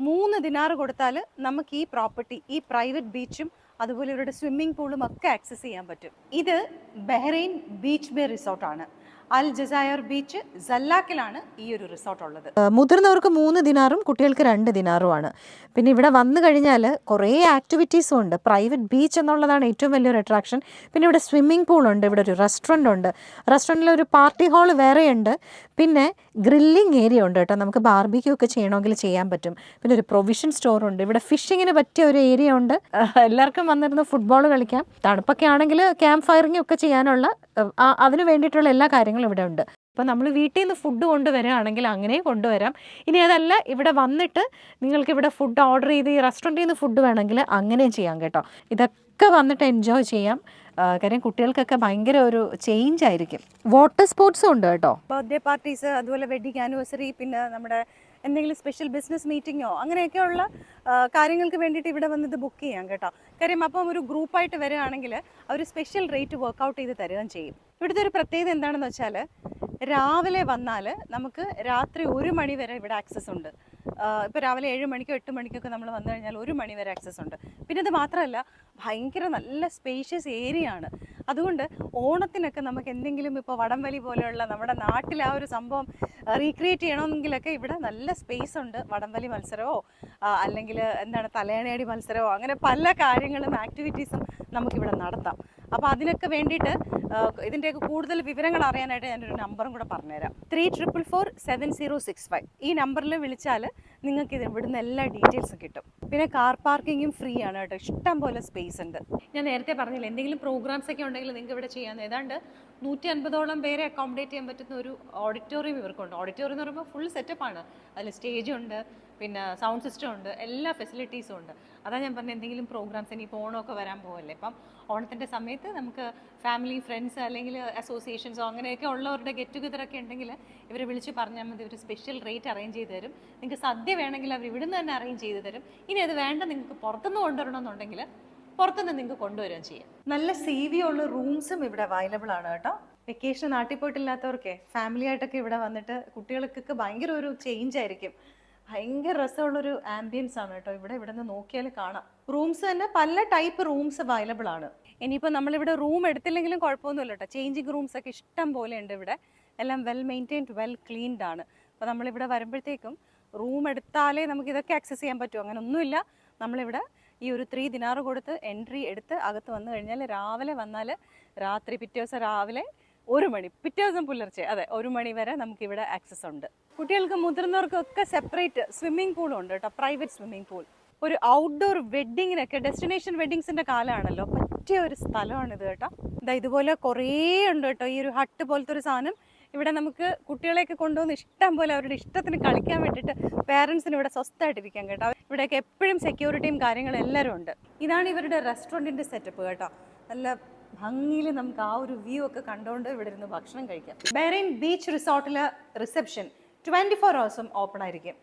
മൂന്ന് ദിനാർ കൊടുത്താൽ നമുക്ക് ഈ പ്രോപ്പർട്ടി ഈ പ്രൈവറ്റ് ബീച്ചും അതുപോലെ ഇവരുടെ സ്വിമ്മിംഗ് പൂളും ഒക്കെ ആക്സസ് ചെയ്യാൻ പറ്റും. ഇത് ബഹ്റൈൻ ബീച്ച് ബേ റിസോർട്ടാണ് അൽ ജസായർ ബീച്ച് സല്ലാക്കിലാണ് ഈ ഒരു റിസോർട്ട് ഉള്ളത്. മുതിർന്നവർക്ക് മൂന്ന് ദിനാറും കുട്ടികൾക്ക് രണ്ട് ദിനാറുമാണ്. പിന്നെ ഇവിടെ വന്നു കഴിഞ്ഞാൽ കുറേ ആക്ടിവിറ്റീസും ഉണ്ട്. പ്രൈവറ്റ് ബീച്ച് എന്നുള്ളതാണ് ഏറ്റവും വലിയൊരു അട്രാക്ഷൻ പിന്നെ ഇവിടെ സ്വിമ്മിംഗ് പൂൾ ഉണ്ട് ഇവിടെ ഒരു റെസ്റ്റോറന്റ് ഉണ്ട്. റെസ്റ്റോറന്റിൽ ഒരു പാർട്ടി ഹാൾ വേറെയുണ്ട്. പിന്നെ ഗ്രില്ലിംഗ് ഏരിയ ഉണ്ട് കേട്ടോ. നമുക്ക് ബാർബിക്യൂ ഒക്കെ ചെയ്യണമെങ്കിൽ ചെയ്യാൻ പറ്റും. പിന്നെ ഒരു പ്രൊവിഷൻ സ്റ്റോർ ഉണ്ട്. ഇവിടെ ഫിഷിങ്ങിന് പറ്റിയ ഒരു ഏരിയ ഉണ്ട്. എല്ലാവർക്കും വന്നിരുന്ന് ഫുട്ബോൾ കളിക്കാം. തണുപ്പൊക്കെ ആണെങ്കിൽ ക്യാമ്പ് ഫയറിംഗ് ഒക്കെ ചെയ്യാനുള്ള അതിനു വേണ്ടിയിട്ടുള്ള എല്ലാ കാര്യങ്ങളും ഇവിടെ ഉണ്ട് അപ്പോൾ നമ്മൾ വീട്ടിൽ നിന്ന് ഫുഡ് കൊണ്ടുവരികയാണെങ്കിൽ അങ്ങനെ കൊണ്ടുവരാം. ഇനി അതല്ല ഇവിടെ വന്നിട്ട് നിങ്ങൾക്ക് ഇവിടെ ഫുഡ് ഓർഡർ ചെയ്ത് ഈ റെസ്റ്റോറന്റിൽ നിന്ന് ഫുഡ് വേണമെങ്കിൽ അങ്ങനെയും ചെയ്യാം കേട്ടോ. ഇതൊക്കെ വന്നിട്ട് എൻജോയ് ചെയ്യാം. കാര്യം കുട്ടികൾക്കൊക്കെ ഭയങ്കര ഒരു ചേഞ്ച് ആയിരിക്കും. വാട്ടർ സ്പോർട്സും ഉണ്ട് കേട്ടോ. ബർത്ത്ഡേ പാർട്ടീസ് അതുപോലെ വെഡിങ് ആനിവേഴ്സറി പിന്നെ നമ്മുടെ എന്തെങ്കിലും സ്പെഷ്യൽ ബിസിനസ് മീറ്റിങ്ങോ അങ്ങനെയൊക്കെയുള്ള കാര്യങ്ങൾക്ക് വേണ്ടിയിട്ട് ഇവിടെ വന്നിത് ബുക്ക് ചെയ്യാം കേട്ടോ. കാര്യം അപ്പം ഒരു ഗ്രൂപ്പായിട്ട് വരികയാണെങ്കിൽ അവർ സ്പെഷ്യൽ റേറ്റ് വർക്കൗട്ട് ചെയ്ത് തരുകയും ചെയ്യും. ഇവിടുത്തെ ഒരു പ്രത്യേകത എന്താണെന്ന് വെച്ചാൽ രാവിലെ വന്നാൽ നമുക്ക് രാത്രി ഒരു മണി വരെ ഇവിടെ ആക്സസ് ഉണ്ട്. ഇപ്പോൾ രാവിലെ ഏഴ് മണിക്കോ എട്ട് മണിക്കൊക്കെ നമ്മൾ വന്നു കഴിഞ്ഞാൽ ഒരു മണി വരെ ആക്സസ് ഉണ്ട്. പിന്നെ ഇത് മാത്രമല്ല ഭയങ്കര നല്ല സ്പേഷ്യസ് ഏരിയ ആണ്. അതുകൊണ്ട് ഓണത്തിനൊക്കെ നമുക്ക് എന്തെങ്കിലും ഇപ്പോൾ വടംവലി പോലെയുള്ള നമ്മുടെ നാട്ടിൽ ആ ഒരു സംഭവം റീക്രിയേറ്റ് ചെയ്യണമെങ്കിലൊക്കെ ഇവിടെ നല്ല സ്പേസ് ഉണ്ട്. വടംവലി മത്സരമോ അല്ലെങ്കിൽ എന്താണ് തലയണയടി മത്സരമോ അങ്ങനെ പല കാര്യങ്ങളും ആക്ടിവിറ്റീസും നമുക്കിവിടെ നടത്താം. അപ്പോൾ അതിനൊക്കെ വേണ്ടിയിട്ട് ഇതിന്റെയൊക്കെ കൂടുതൽ വിവരങ്ങൾ അറിയാനായിട്ട് ഞാനൊരു നമ്പറും കൂടെ പറഞ്ഞുതരാം. Three triple four seven zero six five. ഈ നമ്പറിൽ വിളിച്ചാൽ നിങ്ങൾക്ക് ഇത് ഇവിടുന്ന് എല്ലാ ഡീറ്റെയിൽസും കിട്ടും. പിന്നെ കാർ പാർക്കിങ്ങും ഫ്രീ ആണ് കേട്ടോ. ഇഷ്ടം പോലെ സ്പേസ് ഉണ്ട്. ഞാൻ നേരത്തെ പറഞ്ഞില്ല എന്തെങ്കിലും പ്രോഗ്രാംസ് ഒക്കെ ഉണ്ടെങ്കിൽ നിങ്ങൾക്ക് ഇവിടെ ചെയ്യാൻ ഏതാണ്ട് നൂറ്റി അൻപതോളം പേരെ അക്കോമഡേറ്റ് ചെയ്യാൻ പറ്റുന്ന ഒരു ഓഡിറ്റോറിയം ഇവർക്കുണ്ട്. ഓഡിറ്റോറിയം എന്ന് പറയുമ്പോൾ ഫുൾ ആണ്. അതിൽ സ്റ്റേജ് ഉണ്ട് പിന്നെ സൗണ്ട് സിസ്റ്റം ഉണ്ട് എല്ലാ ഫെസിലിറ്റീസും ഉണ്ട്. അതാ ഞാൻ പറഞ്ഞ എന്തെങ്കിലും പ്രോഗ്രാംസ് ഇനി ഓണമൊക്കെ വരാൻ പോകല്ലേ അപ്പം ഓണത്തിന്റെ സമയത്ത് നമുക്ക് ഫാമിലി ഫ്രണ്ട്സ് അല്ലെങ്കിൽ അസോസിയേഷൻസോ അങ്ങനെയൊക്കെ ഉള്ളവരുടെ ഗെറ്റ് ടുഗദർ ഒക്കെ ഉണ്ടെങ്കിൽ ഇവരെ വിളിച്ച് പറഞ്ഞാൽ മതി ഒരു സ്പെഷ്യൽ റേറ്റ് അറേഞ്ച് ചെയ്ത് തരും. നിങ്ങൾക്ക് സദ്യ വേണമെങ്കിൽ അവർ ഇവിടുന്ന് തന്നെ അറേഞ്ച് ചെയ്ത് തരും. ഇനി അത് വേണ്ട നിങ്ങൾക്ക് പുറത്തുനിന്ന് കൊണ്ടുവരണമെന്നുണ്ടെങ്കിൽ പുറത്തുനിന്ന് നിങ്ങൾക്ക് കൊണ്ടുവരികയും ചെയ്യാം. നല്ല സി വി ഉള്ള റൂംസും ഇവിടെ അവൈലബിൾ ആണ് കേട്ടോ. വെക്കേഷൻ നാട്ടിൽ പോയിട്ടില്ലാത്തവർക്കെ ഫാമിലി ആയിട്ടൊക്കെ ഇവിടെ വന്നിട്ട് കുട്ടികൾക്കൊക്കെ ഭയങ്കര ഒരു ചേഞ്ച് ആയിരിക്കും. ഭയങ്കര രസമുള്ളൊരു ആംബിയൻസ് ആണ് കേട്ടോ ഇവിടെ ഇവിടെ നിന്ന് നോക്കിയാൽ കാണാം. റൂംസ് തന്നെ പല ടൈപ്പ് റൂംസ് അവൈലബിൾ ആണ്. ഇനിയിപ്പോൾ നമ്മളിവിടെ റൂം എടുത്തില്ലെങ്കിലും കുഴപ്പമൊന്നുമില്ല കേട്ടോ. ചേഞ്ചിങ് റൂംസ് ഒക്കെ ഇഷ്ടം പോലെ ഉണ്ട് ഇവിടെ. എല്ലാം വെൽ മെയിന്റെയിൻഡ് വെൽ ക്ലീൻഡ് ആണ്. അപ്പോൾ നമ്മളിവിടെ വരുമ്പോഴത്തേക്കും റൂം എടുത്താലേ നമുക്ക് ഇതൊക്കെ ആക്സസ് ചെയ്യാൻ പറ്റുമോ അങ്ങനെ ഒന്നുമില്ല നമ്മളിവിടെ ഈ ഒരു ത്രീ ദിനാറ് കൊടുത്ത് എൻട്രി എടുത്ത് അകത്ത് വന്നു കഴിഞ്ഞാൽ രാവിലെ വന്നാൽ രാത്രി പിറ്റേ ദിവസം രാവിലെ ഒരു മണി പിറ്റേ ദിവസം പുലർച്ചെ അതെ ഒരു മണി വരെ നമുക്കിവിടെ ആക്സസ് ഉണ്ട്. കുട്ടികൾക്ക് മുതിർന്നവർക്കൊക്കെ സെപ്പറേറ്റ് സ്വിമ്മിംഗ് പൂളും ഉണ്ട് കേട്ടോ പ്രൈവറ്റ് സ്വിമ്മിംഗ് പൂൾ ഒരു ഔട്ട്ഡോർ വെഡ്ഡിങ്ങിനൊക്കെ ഡെസ്റ്റിനേഷൻ വെഡ്ഡിങ്സിന്റെ കാലമാണല്ലോ പറ്റിയ ഒരു സ്ഥലമാണിത് കേട്ടോ. ഇതാ ഇതുപോലെ കുറേ ഉണ്ട് കേട്ടോ ഈ ഒരു ഹട്ട് പോലത്തെ ഒരു സാധനം. ഇവിടെ നമുക്ക് കുട്ടികളെയൊക്കെ കൊണ്ടുവന്ന് ഇഷ്ടം പോലെ അവരുടെ ഇഷ്ടത്തിന് കളിക്കാൻ വേണ്ടിയിട്ട് പേരൻസിന് ഇവിടെ സ്വസ്ഥമായിട്ടിരിക്കാം കേട്ടോ. ഇവിടെയൊക്കെ എപ്പോഴും സെക്യൂരിറ്റിയും കാര്യങ്ങളും എല്ലാവരും ഉണ്ട്. ഇതാണ് ഇവരുടെ റെസ്റ്റോറന്റിന്റെ സെറ്റപ്പ് കേട്ടോ. നല്ല ഭംഗിയിൽ നമുക്ക് ആ ഒരു വ്യൂ ഒക്കെ കണ്ടുകൊണ്ട് ഇവിടെ ഇരുന്ന് ഭക്ഷണം കഴിക്കാം. ബെറൈൻ beach റിസോർട്ടിലെ reception twenty four hours open ആയിരിക്കും.